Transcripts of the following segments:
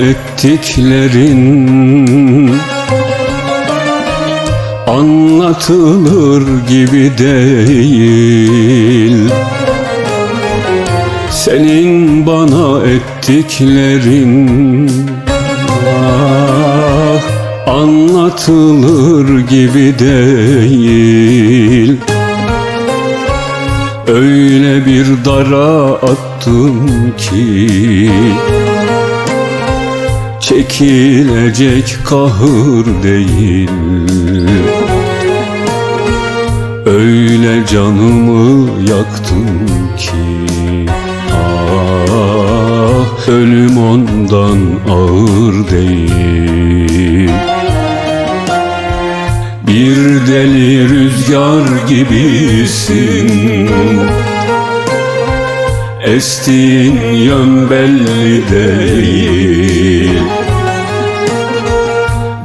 Ettiklerin Anlatılır gibi değil. Senin bana ettiklerin Ah anlatılır gibi değil. Öyle bir dara attım ki Çekilecek kahır değil. Öyle canımı yaktın ki Ah ölüm ondan ağır değil. Bir deli rüzgar gibisin Estiğin yön belli değil.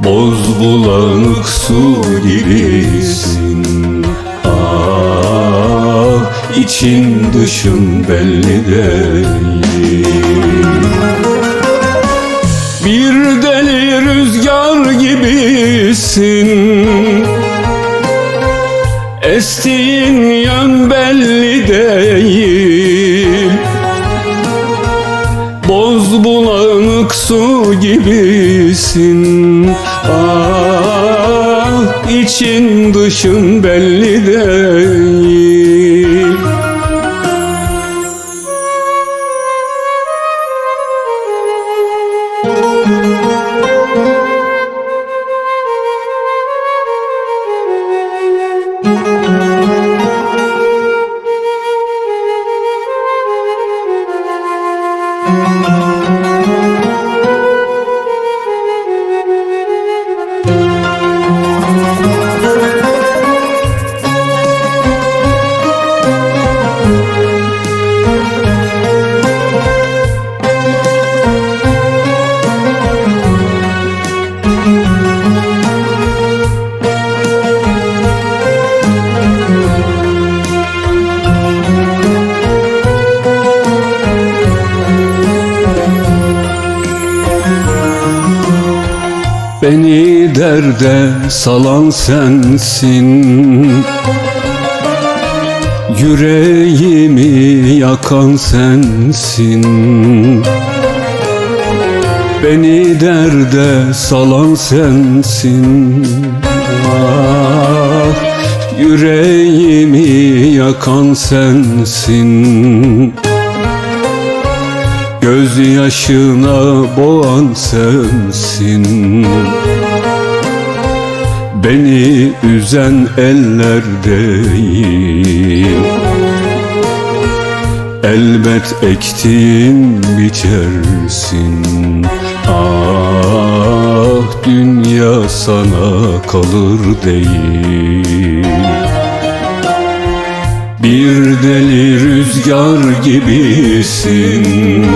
Boz bulanık su gibisin. Ah için dışın belli değil. Bir deli rüzgar gibisin. Estiğin yön belli değil su gibisin. Ah için dışın belli değil Beni derde salan sensin. Yüreğimi yakan sensin. Beni derde salan sensin. Ah, yüreğimi yakan sensin Göz yaşına boğan sensin. Beni üzen eller değil. Elbet ektiğin biçersin. Ah dünya sana kalır değil bir deli rüzgar gibisin.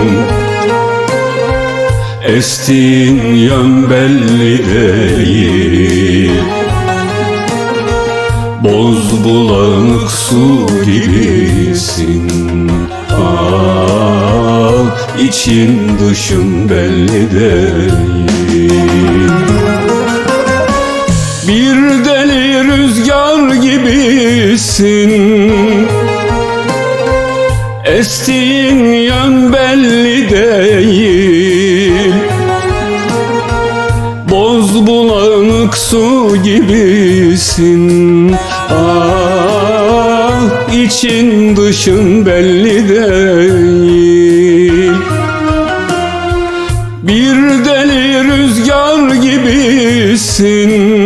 Estiğin yön belli değil. Boz bulanık su gibisin. Ah için dışın belli değil. Bir deli rüzgar gibisin Estiğin yön belli değil. Boz bulanık su gibisin. Ah için dışın belli değil. Bir deli rüzgar gibisin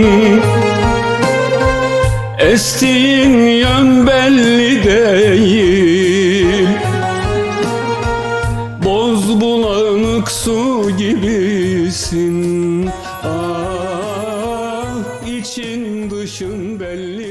Estiğin yön belli değil. Boz bulanık su gibisin. Ah için dışın belli